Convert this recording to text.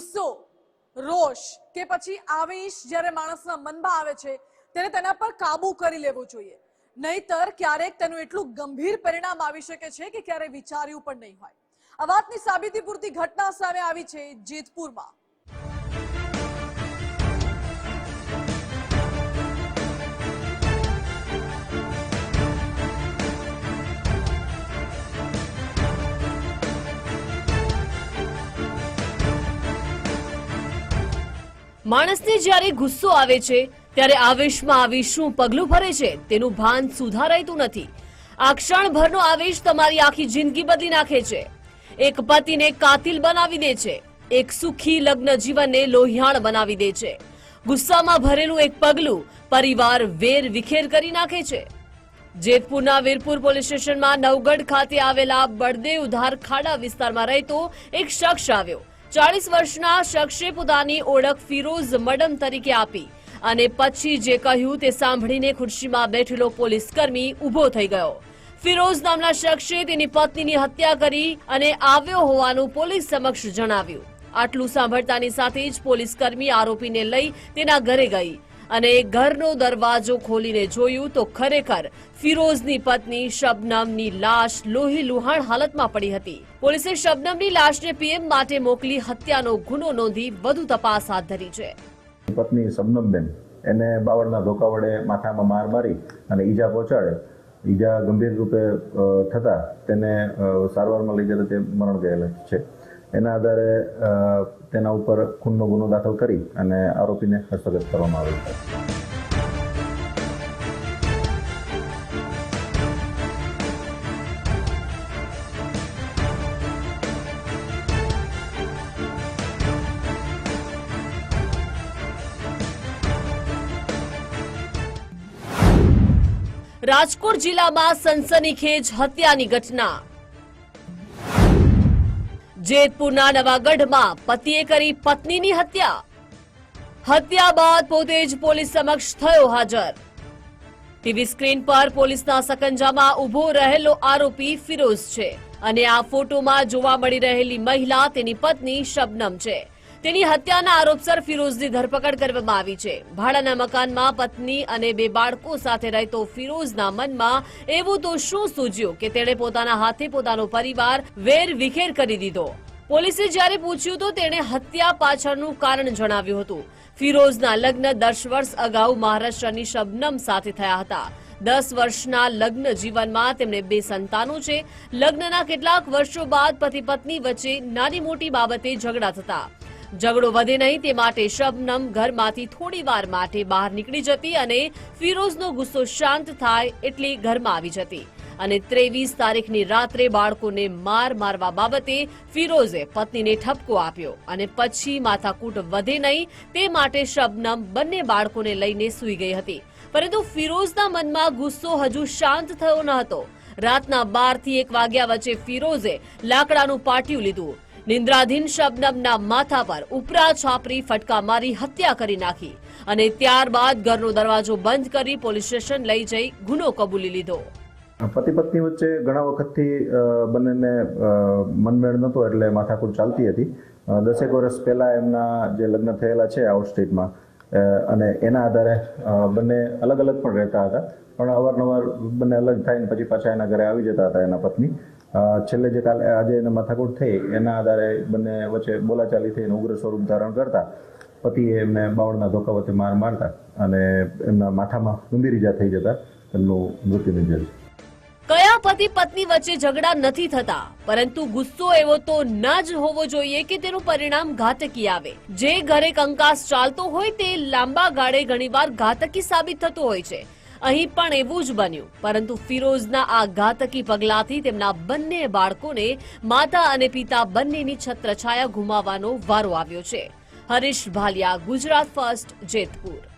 ગુસ્સો, રોષ કે પછી આવેશ જ્યારે માણસના મનમાં આવે છે ત્યારે તેના પર કાબુ કરી લેવો જોઈએ. નહીતર ક્યારેક તેનું એટલું ગંભીર પરિણામ આવી શકે છે કે ક્યારે વિચાર્યું પણ નહીં હોય. આ વાતની સાબિતી પૂરતી ઘટના સામે આવી છે જેતપુરમાં. માણસને જ્યારે ગુસ્સો આવે છે, ત્યારે આવેશમાં આવી શું પગલું ભરે છે, તેનું ભાન સુધારાયતું નથી. આ ક્ષણભરનો આવેશ તમારી આખી જિંદગી બદલી નાખે છે. એક પતિને કાતિલ બનાવી દે છે. એક સુખી લગ્ન જીવનને લોહિયાણ બનાવી દે છે. ગુસ્સામાં ભરેલું એક પગલું પરિવાર વેર વિખેર કરી નાખે છે. જેતપુરના વીરપુર પોલીસ સ્ટેશનમાં નવગઢ ખાતે આવેલા બળદેવ ધાર ખાડા વિસ્તારમાં રહેતો એક શખ્સ આવ્યો. ચાલીસ વર્ષના શખ્સે પોતાની ઓળખ ફિરોઝ મડમ તરીકે આપી અને પછી જે કહ્યું તે સાંભળીને ખુરશીમાં બેઠેલો પોલીસ કર્મી ઊભો થઈ ગયો. ફિરોઝ નામના શખ્સે તેની પત્નીની હત્યા કરી અને આવ્યો હોવાનું પોલીસ સમક્ષ જણાવ્યું. આટલું સાંભળતાની સાથે જ પોલીસ કર્મી આરોપીને લઈ તેના ઘરે ગઈ. અને ઘરનો દરવાજો ખોલીને જોયું તો ખરેખર ફિરોઝની પત્ની શબનમની લાશ લોહી લુહાણ હાલતમાં પડી હતી. પોલીસે શબનમની લાશને પીએમ માટે મોકલી હત્યાનો ગુનો નોંધી વધુ તપાસ હાથ ધરી છે. પત્ની શબનમબેન એને બાવળના ધોકા વડે માથામાં માર મારી અને ઈજા પહોંચાડે. ઈજા ગંભીર રૂપે થતાં તેને સારવારમાં લઈ જતા તે મરણ ગયેલા છે. એના આધારે તેના ઉપર ખૂનનો ગુનો દાખલ કરી અને આરોપીને હસ્તગત કરવામાં આવ્યો છે. રાજકોટ જિલ્લામાં સનસનીખેજ હત્યાની ઘટના. જેતપુરના નવાગઢમાં પતિએ કરી પત્નીની હત્યા. હત્યા બાદ પોતે જ પોલીસ સમક્ષ થયો હાજર. ટીવી સ્ક્રીન પર પોલીસના સકંજામાં ઊભો રહેલો આરોપી ફિરોઝ છે અને આ ફોટોમાં જોવા મળી રહેલી મહિલા તેની પત્ની શબનમ છે. તેની હત્યાના આરોપસર ફિરોઝની ધરપકડ કરવામાં આવી છે. ભાડાના મકાનમાં પત્ની અને બે બાળકો સાથે રહેતો ફિરોઝના મનમાં એવું તો શું સૂજ્યું કે તેણે પોતાના હાથે પોતાનો પરિવાર વેર વિખેર કરી દીધો? પોલીસે જ્યારે પૂછ્યું તો તેણે હત્યા પાછળનું કારણ જણાવ્યું હતું. ફિરોઝના લગ્ન દસ વર્ષ અગાઉ મહારાષ્ટ્રની શબનમ સાથે થયા હતા. દસ વર્ષના લગ્ન જીવનમાં તેમણે બે સંતાનો છે. લગ્નના કેટલાક વર્ષો બાદ પતિ પત્ની વચ્ચે નાની મોટી બાબતે ઝઘડા થતા. ઝઘડો વધે નહીં, તે માટે શબનમ ઘરમાંથી થોડી વાર માટે બહાર નીકળી જતી અને ફિરોઝનો ગુસ્સો શાંત થાય એટલે ઘરમાં આવી જતી. અને ત્રેવીસ તારીખની રાત્રે બાળકોને માર મારવા બાબતે ફિરોઝે પત્નીને ઠપકો આપ્યો અને પછી માથાકૂટ વધે નહીં, તે માટે શબનમ બંને બાળકોને લઈને સૂઈ ગઈ હતી. પરંતુ ફિરોઝના મનમાં ગુસ્સો હજુ શાંત થયો ન હતો. રાતના બારથી એક વાગ્યા વચ્ચે ફિરોઝે લાકડાનું પાટિયું લીધું. નિંદ્રાધીન શબનમના માથા પર ઉપરા છાપરી ફટકા મારી હત્યા કરી નાખી અને ત્યારબાદ ઘરનો દરવાજો બંધ કરી પોલીસ સ્ટેશન લઈ જઈ ગુનો કબૂલી લીધો. પતિ પત્ની વચ્ચે ઘણા વખતથી બંનેને મનમેળ નહોતો એટલે માથાકૂટ ચાલતી હતી. દસેક વર્ષ પહેલાં એમના જે લગ્ન થયેલા છે આઉટ સ્ટેટમાં અને એના આધારે બંને અલગ અલગ પણ રહેતા હતા. પણ અવારનવાર બંને અલગ થઈને પછી પાછા એના ઘરે આવી જતા હતા એના પત્ની. છેલ્લે જે કાલે આજે એને માથાકૂટ થઈ, એના આધારે બંને વચ્ચે બોલાચાલી થઈને ઉગ્ર સ્વરૂપ ધારણ કરતા, પતિએ એમને બાવળના ધોકા વચ્ચે માર મારતા અને એમના માથામાં ગંભીર ઈજા થઈ જતા એમનું મૃત્યુ નિપજેલ કયા પતિ પત્ની વચ્ચે ઝઘડા નથી થતા? પરંતુ ગુસ્સો એવો તો ના જ હોવો જોઈએ કે તેનું પરિણામ ઘાતકી આવે. જે ઘરે કંકાસ ચાલતો હોય તે લાંબા ગાળે ઘણીવાર ઘાતકી સાબિત થતો હોય છે. અહીં પણ એવું જ બન્યું. પરંતુ ફિરોઝના આ ઘાતકી પગલાથી તેમના બંને બાળકોને માતા અને પિતા બંનેની છત્રછાયા ગુમાવવાનો વારો આવ્યો છે. હરીશ ભાલિયા, ગુજરાત ફર્સ્ટ, જેતપુર.